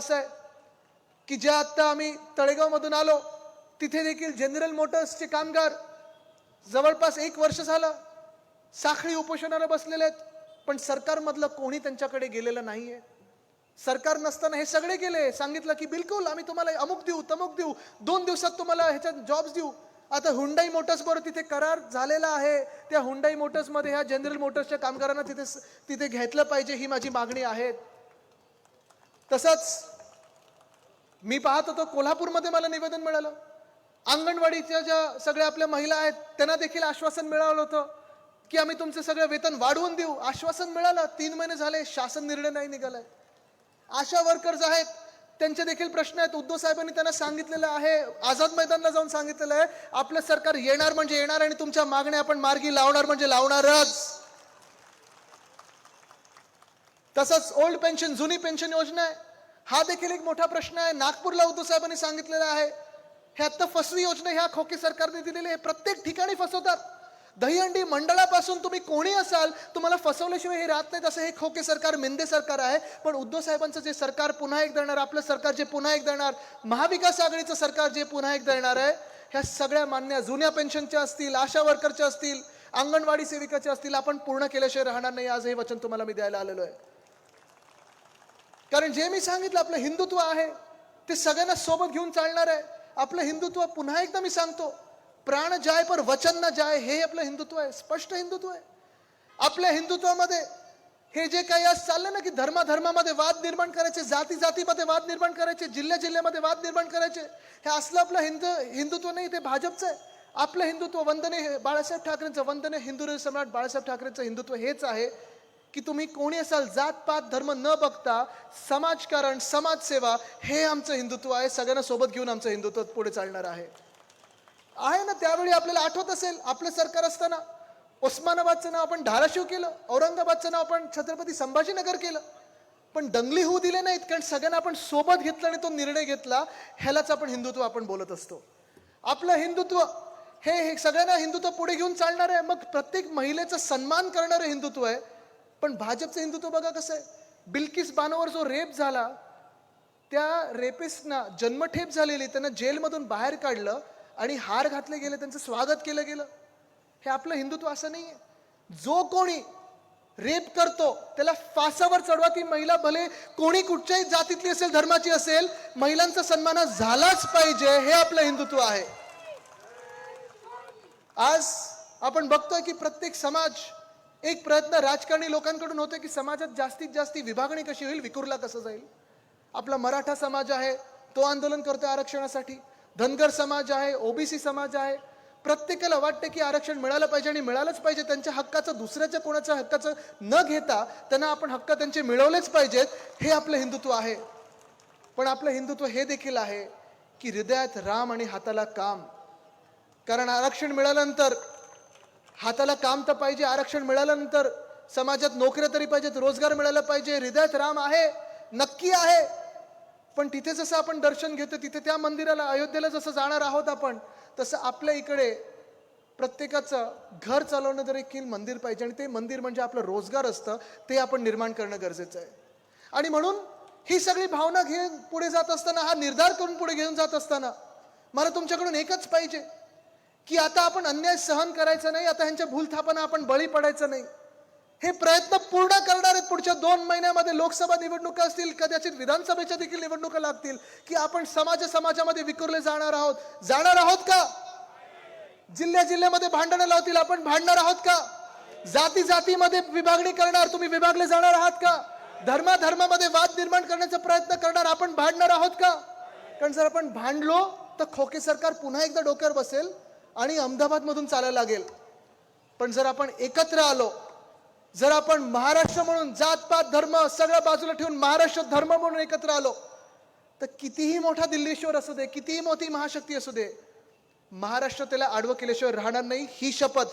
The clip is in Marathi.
असं आहे की ज्या आत्ता आम्ही तळेगावमधून आलो तिथे देखील जनरल मोटर्सचे कामगार जवळपास एक वर्ष झालं साखळी उपोषणाला बसलेले आहेत पण सरकारमधलं कोणी त्यांच्याकडे गेलेलं नाहीये. सरकार नसताना हे सगळे गेले. सांगितलं की बिलकुल आम्ही तुम्हाला अमुक देऊ तमुक देऊ. दोन दिवसात तुम्हाला ह्याच्यात जॉब्स देऊ. आता हुंडाई मोटर्सबरोबर तिथे करार झालेला आहे. त्या हुंडाई मोटर्समध्ये ह्या जनरल मोटर्सच्या कामगारांना तिथे तिथे घेतलं पाहिजे ही माझी मागणी आहे. तसंच मी पाहत होतो कोल्हापूरमध्ये मला निवेदन मिळालं. अंगणवाडीच्या ज्या सगळ्या आपल्या महिला आहेत त्यांना देखील आश्वासन मिळालं होतं की आम्ही तुमचं सगळं वेतन वाढवून देऊ. आश्वासन मिळालं तीन महिने झाले शासन निर्णय नाही निघालाय. आशा वर्कर्स आहेत त्यांचे देखील प्रश्न आहेत. उद्धव साहेबांनी त्यांना सांगितलेलं आहे आझाद मैदानला जाऊन सांगितलेलं आहे आपलं सरकार येणार म्हणजे येणार आणि तुमच्या मागण्या आपण मार्गी लावणार म्हणजे लावणारच. तसंच ओल्ड पेन्शन जुनी पेन्शन योजना आहे. हा देखील एक मोठा प्रश्न आहे. नागपूरला उद्धव साहेबांनी सांगितलेला आहे. हे आता फसवी योजना ह्या खोके सरकारने दिलेली आहे. प्रत्येक ठिकाणी फसवतात. दहीहंडी मंडळापासून तुम्ही कोणी असाल तुम्हाला फसवल्याशिवाय हे राहत नाहीत असं हे खोके सरकार मेंदे सरकार आहे. पण उद्धव साहेबांचं जे सरकार पुन्हा एक देणार आपलं सरकार जे पुन्हा एक देणार महाविकास आघाडीचं सरकार जे पुन्हा एक देणार आहे ह्या सगळ्या मान्य जुन्या पेन्शनच्या असतील आशा वर्करच्या असतील अंगणवाडी सेविकाच्या असतील आपण पूर्ण केल्याशिवाय राहणार नाही. आज हे वचन तुम्हाला मी द्यायला आलेलो आहे. कारण जे मी सांगितलं आपलं हिंदुत्व आहे ते सगळ्यांना सोबत घेऊन चालणार आहे. आपलं हिंदुत्व पुन्हा एकदा मी सांगतो प्राण जाय पर वचन न जाय हे आपलं हिंदुत्व आहे स्पष्ट हिंदुत्व आहे. आपल्या हिंदुत्वामध्ये हे जे काही आज चाललं ना की धर्माधर्मामध्ये वाद निर्माण करायचे जाती जातीमध्ये वाद निर्माण करायचे जिल्ह्या जिल्ह्यामध्ये वाद निर्माण करायचे हे असलं आपलं हिंदू हिंदुत्व नाही ते भाजपचं आहे. आपलं हिंदुत्व वंदने हे बाळासाहेब ठाकरेंचं वंदने हिंदू सम्राट बाळासाहेब ठाकरेंचं हिंदुत्व हेच आहे. की तुम्ही कोणी असाल जात पात धर्म न बघता समाजकारण समाजसेवा हे आमचं हिंदुत्व आहे. सगळ्यांना सोबत घेऊन आमचं हिंदुत्व पुढे चालणार आहे. आहे ना त्यावेळी आपल्याला आठवत असेल आपलं सरकार असताना उस्मानाबादचं नाव आपण धाराशिव केलं औरंगाबादचं नाव आपण छत्रपती संभाजीनगर केलं. पण दंगली होऊ दिले नाहीत कारण सगळ्यांना आपण सोबत घेतला आणि तो निर्णय घेतला ह्यालाच आपण हिंदुत्व आपण बोलत असतो. आपलं हिंदुत्व हे हे सगळ्यांना हिंदुत्व पुढे घेऊन चालणार आहे. मग प्रत्येक महिलेचा सन्मान करणारं हिंदुत्व आहे. पण भाजपचं हिंदुत्व बघा कसं आहे. बिल्किस बानोवर जो रेप झाला त्या रेपिस्टना जन्मठेप झालेली त्यांना जेलमधून बाहेर काढलं आणि हार घातले गेले त्यांचं स्वागत केलं गेलं. हे आपलं हिंदुत्व असं नाही आहे जो कोणी रेप करतो त्याला फासावर चढवा ती महिला भले कोणी कुठच्याही जातीतली असेल धर्माची असेल महिलांचा सन्मान झालाच पाहिजे हे आपलं हिंदुत्व आहे. आज आपण बघतोय की प्रत्येक समाज एक प्रयत्न राजकारणी लोकांकडून होते की समाजात जास्तीत जास्त विभागणी कशी होईल विकुरला कसं जाईल? आपला मराठा समाज आहे तो आंदोलन करतोय आरक्षणासाठी. धनगर समाज आहे ओबीसी समाज आहे. प्रत्येकाला वाटतं की आरक्षण मिळालं पाहिजे आणि मिळालंच पाहिजे. त्यांच्या हक्काचं दुसऱ्याच्या कोणाच्या हक्काचं न घेता त्यांना आपण हक्क त्यांचे मिळवलेच पाहिजेत हे आपलं हिंदुत्व आहे. पण आपलं हिंदुत्व हे देखील आहे की हृदयात राम आणि हाताला काम. कारण आरक्षण मिळाल्यानंतर हाताला काम तर पाहिजे आरक्षण मिळाल्यानंतर समाजात नोकऱ्या तरी पाहिजेत रोजगार मिळाला पाहिजे हृदयात राम आहे नक्की आहे. पण तिथे जसं आपण दर्शन घेतो तिथे त्या मंदिराला अयोध्येला जसं जाणार आहोत आपण तसं आपल्या इकडे प्रत्येकाचं घर चालवणं जर एक मंदिर पाहिजे आणि ते मंदिर म्हणजे आपलं रोजगार असतं ते आपण निर्माण करणं गरजेचं आहे. आणि म्हणून ही सगळी भावना घेऊन पुढे जात असताना हा निर्धार करून पुढे घेऊन जात असताना मला तुमच्याकडून एकच पाहिजे की आता आपण अन्याय सहन करायचा नाही आता ह्यांच्या भूलथापना आपण बळी पडायचं नाही. हे प्रयत्न पूर्ण करणार आहेत पुढच्या दोन महिन्यामध्ये लोकसभा निवडणुका असतील कदाचित विधानसभेच्या देखील निवडणुका लागतील की आपण समाज समाजामध्ये विखुरले जाणार आहोत. जाणार आहोत का? जिल्ह्या जिल्ह्यामध्ये भांडणं लावतील आपण भांडणार आहोत का? जाती जातीमध्ये विभागणी करणार तुम्ही विभागले जाणार आहात का? धर्मा धर्मामध्ये वाद निर्माण करण्याचा प्रयत्न करणार आपण भांडणार आहोत का? कारण जर आपण भांडलो तर खोके सरकार पुन्हा एकदा डोक्यावर बसेल आणि अहमदाबादमधून चालायला लागेल. पण जर आपण एकत्र आलो जर आपण महाराष्ट्र म्हणून जातपात धर्म सगळं बाजूला ठेवून महाराष्ट्र धर्म म्हणून एकत्र आलो तर कितीही मोठा दिल्लीश्वर असू दे कितीही मोठी महाशक्ती असू दे महाराष्ट्र त्याला आडवं केल्याशिवाय राहणार नाही ही शपथ.